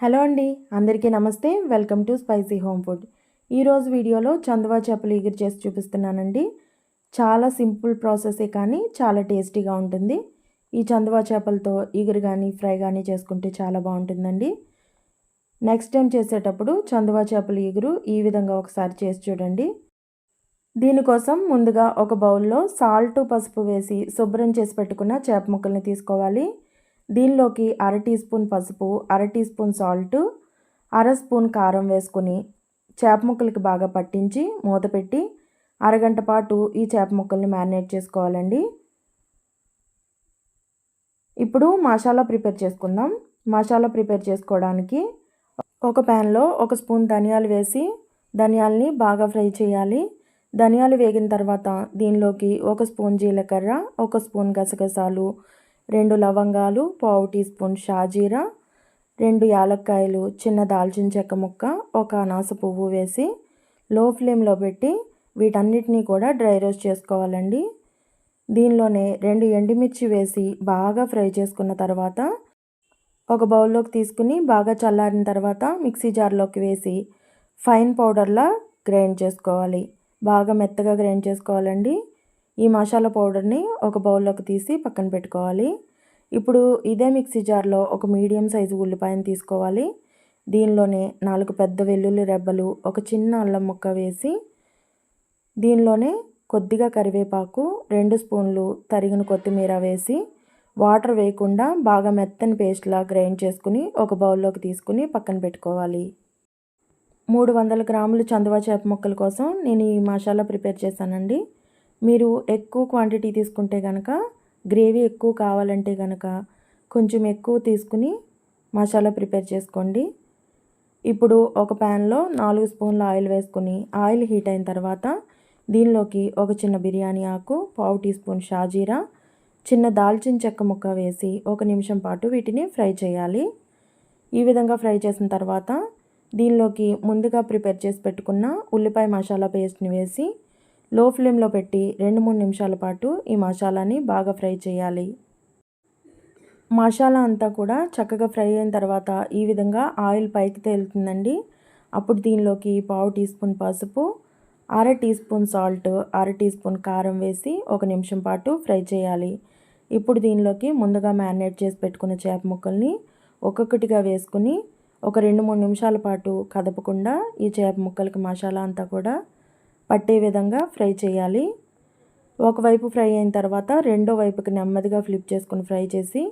Hello అండి అందరికీ నమస్తే. Welcome to spicy home food. ఈరోజు వీడియోలో చందువా చేపలు ఎగురు చేసి చూపిస్తున్నానండి. చాలా సింపుల్ ప్రాసెసే కానీ చాలా టేస్టీగా ఉంటుంది. ఈ చందువా చేపలతో ఎగురు కానీ ఫ్రై కానీ చేసుకుంటే చాలా బాగుంటుందండి. నెక్స్ట్ టైం చేసేటప్పుడు చందువా చేపల ఎగురు ఈ విధంగా ఒకసారి చేసి చూడండి. దీనికోసం ముందుగా ఒక బౌల్లో సాల్ట్ పసుపు వేసి శుభ్రం చేసి పెట్టుకున్న చేప ముక్కల్ని తీసుకోవాలి. దీనిలోకి అర టీ స్పూన్ పసుపు అర టీ స్పూన్ సాల్ట్ అర స్పూన్ కారం వేసుకొని చేప ముక్కలకి బాగా పట్టించి మూత పెట్టి అరగంట పాటు ఈ చేప ముక్కల్ని మ్యారినేట్ చేసుకోవాలండి. ఇప్పుడు మసాలా ప్రిపేర్ చేసుకుందాం. మసాలా ప్రిపేర్ చేసుకోవడానికి ఒక ప్యాన్లో ఒక స్పూన్ ధనియాలు వేసి ధనియాల్ని బాగా ఫ్రై చేయాలి. ధనియాలు వేగిన తర్వాత దీనిలోకి ఒక స్పూన్ జీలకర్ర ఒక స్పూన్ గసగసాలు రెండు లవంగాలు పావు టీ స్పూన్ షాజీరా రెండు యాలక్కాయలు చిన్న దాల్చిన చెక్క ముక్క ఒక అనాస పువ్వు వేసి లో ఫ్లేమ్లో పెట్టి వీటన్నిటినీ కూడా డ్రై రోస్ట్ చేసుకోవాలండి. దీనిలోనే రెండు ఎండుమిర్చి వేసి బాగా ఫ్రై చేసుకున్న తర్వాత ఒక బౌల్లోకి తీసుకుని బాగా చల్లారిన తర్వాత మిక్సీ జార్లోకి వేసి ఫైన్ పౌడర్లా గ్రైండ్ చేసుకోవాలి. బాగా మెత్తగా గ్రైండ్ చేసుకోవాలండి. ఈ మసాలా పౌడర్ని ఒక బౌల్లోకి తీసి పక్కన పెట్టుకోవాలి. ఇప్పుడు ఇదే మిక్సీ జార్లో ఒక మీడియం సైజు ఉల్లిపాయను తీసుకోవాలి. దీనిలోనే నాలుగు పెద్ద వెల్లుల్లి రెబ్బలు ఒక చిన్న అల్లం ముక్క వేసి దీనిలోనే కొద్దిగా కరివేపాకు రెండు స్పూన్లు తరిగిన కొత్తిమీర వేసి వాటర్ వేయకుండా బాగా మెత్తని పేస్ట్లా గ్రైండ్ చేసుకుని ఒక బౌల్లోకి తీసుకుని పక్కన పెట్టుకోవాలి. మూడు వందల గ్రాములు చందువా చేప ముక్కల కోసం నేను ఈ మసాలా ప్రిపేర్ చేశానండి. మీరు ఎక్కువ క్వాంటిటీ తీసుకుంటే కనుక గ్రేవీ ఎక్కువ కావాలంటే కనుక కొంచెం ఎక్కువ తీసుకుని మసాలా ప్రిపేర్ చేసుకోండి. ఇప్పుడు ఒక ప్యాన్లో నాలుగు స్పూన్ల ఆయిల్ వేసుకుని ఆయిల్ హీట్ అయిన తర్వాత దీనిలోకి ఒక చిన్న బిర్యానీ ఆకు పావు టీ స్పూన్ షాజీరా చిన్న దాల్చిన చెక్క ముక్క వేసి ఒక నిమిషం పాటు వీటిని ఫ్రై చేయాలి. ఈ విధంగా ఫ్రై చేసిన తర్వాత దీనిలోకి ముందుగా ప్రిపేర్ చేసి పెట్టుకున్న ఉల్లిపాయ మసాలా పేస్ట్ని వేసి లో ఫ్లేమ్లో పెట్టి రెండు మూడు నిమిషాల పాటు ఈ మసాలాని బాగా ఫ్రై చేయాలి. మసాలా అంతా కూడా చక్కగా ఫ్రై అయిన తర్వాత ఈ విధంగా ఆయిల్ పైకి తేలుతుందండి. అప్పుడు దీనిలోకి పావు టీ స్పూన్ పసుపు అర టీ స్పూన్ సాల్ట్ అర టీ స్పూన్ కారం వేసి ఒక నిమిషం పాటు ఫ్రై చేయాలి. ఇప్పుడు దీనిలోకి ముందుగా మ్యారినేట్ చేసి పెట్టుకున్న చేప ముక్కల్ని ఒక్కొక్కటిగా వేసుకుని ఒక రెండు మూడు నిమిషాల పాటు కదపకుండా ఈ చేప ముక్కలకి మసాలా అంతా కూడా పట్టే విధంగా ఫ్రై చేయాలి. ఒకవైపు ఫ్రై అయిన తర్వాత రెండో వైపుకి నెమ్మదిగా ఫ్లిప్ చేసుకుని ఫ్రై చేసి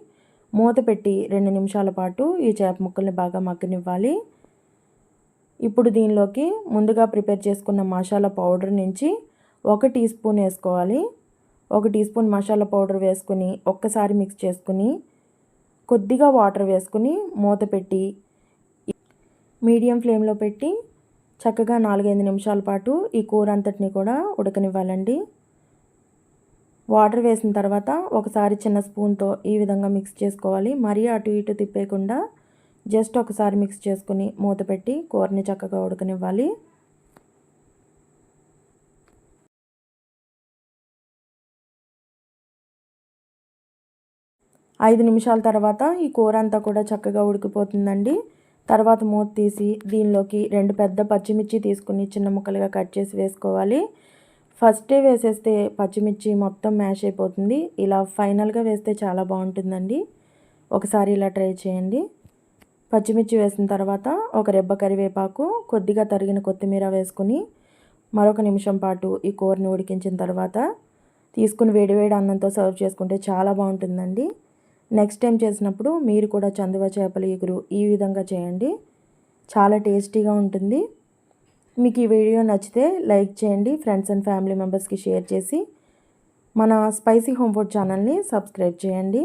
మూత పెట్టి రెండు నిమిషాల పాటు ఈ చేప ముక్కల్ని బాగా మగ్గనివ్వాలి. ఇప్పుడు దీనిలోకి ముందుగా ప్రిపేర్ చేసుకున్న మసాలా పౌడర్ నుంచి ఒక టీ స్పూన్ వేసుకోవాలి. ఒక టీ స్పూన్ మసాలా పౌడర్ వేసుకుని ఒక్కసారి మిక్స్ చేసుకుని కొద్దిగా వాటర్ వేసుకుని మూత పెట్టి మీడియం ఫ్లేమ్లో పెట్టి చక్కగా నాలుగైదు నిమిషాల పాటు ఈ కూర అంతటిని కూడా ఉడకనివ్వాలండి. వాటర్ వేసిన తర్వాత ఒకసారి చిన్న స్పూన్తో ఈ విధంగా మిక్స్ చేసుకోవాలి. మరీ అటు ఇటు తిప్పేయకుండా జస్ట్ ఒకసారి మిక్స్ చేసుకుని మూత పెట్టి కూరని చక్కగా ఉడకనివ్వాలి. ఐదు నిమిషాల తర్వాత ఈ కూర అంతా కూడా చక్కగా ఉడికిపోతుందండి. తర్వాత మూత తీసి దీనిలోకి రెండు పెద్ద పచ్చిమిర్చి తీసుకుని చిన్న ముక్కలుగా కట్ చేసి వేసుకోవాలి. ఫస్టే వేసేస్తే పచ్చిమిర్చి మొత్తం మ్యాష్ అయిపోతుంది. ఇలా ఫైనల్గా వేస్తే చాలా బాగుంటుందండి. ఒకసారి ఇలా ట్రై చేయండి. పచ్చిమిర్చి వేసిన తర్వాత ఒక రెబ్బ కరివేపాకు కొద్దిగా తరిగిన కొత్తిమీర వేసుకుని మరొక నిమిషం పాటు ఈ కూరని ఉడికించిన తర్వాత తీసుకుని వేడివేడి అన్నంతో సర్వ్ చేసుకుంటే చాలా బాగుంటుందండి. నెక్స్ట్ టైం చేసినప్పుడు మీరు కూడా చందువ చేపల ఎగురు ఈ విధంగా చేయండి. చాలా టేస్టీగా ఉంటుంది. మీకు ఈ వీడియో నచ్చితే లైక్ చేయండి ఫ్రెండ్స్ అండ్ ఫ్యామిలీ మెంబర్స్కి షేర్ చేసి మన స్పైసీ హోమ్ ఫుడ్ ఛానల్ని సబ్స్క్రైబ్ చేయండి.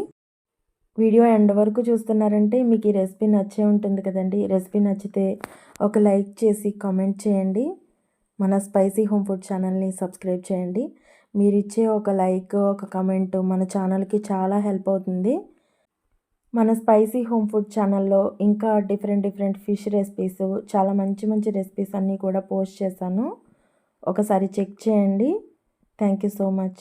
వీడియో ఎండ్ వరకు చూస్తున్నారంటే మీకు ఈ రెసిపీ నచ్చే ఉంటుంది కదండి. రెసిపీ నచ్చితే ఒక లైక్ చేసి కామెంట్ చేయండి. మన స్పైసీ హోమ్ ఫుడ్ ఛానల్ని సబ్స్క్రైబ్ చేయండి. మీరు ఇచ్చే ఒక లైక్ ఒక కమెంట్ మన ఛానల్కి చాలా హెల్ప్ అవుతుంది. మన స్పైసీ హోమ్ ఫుడ్ ఛానల్లో ఇంకా డిఫరెంట్ డిఫరెంట్ ఫిష్ రెసిపీస్ చాలా మంచి మంచి రెసిపీస్ అన్నీ కూడా పోస్ట్ చేశాను. ఒకసారి చెక్ చేయండి. Thank you so much.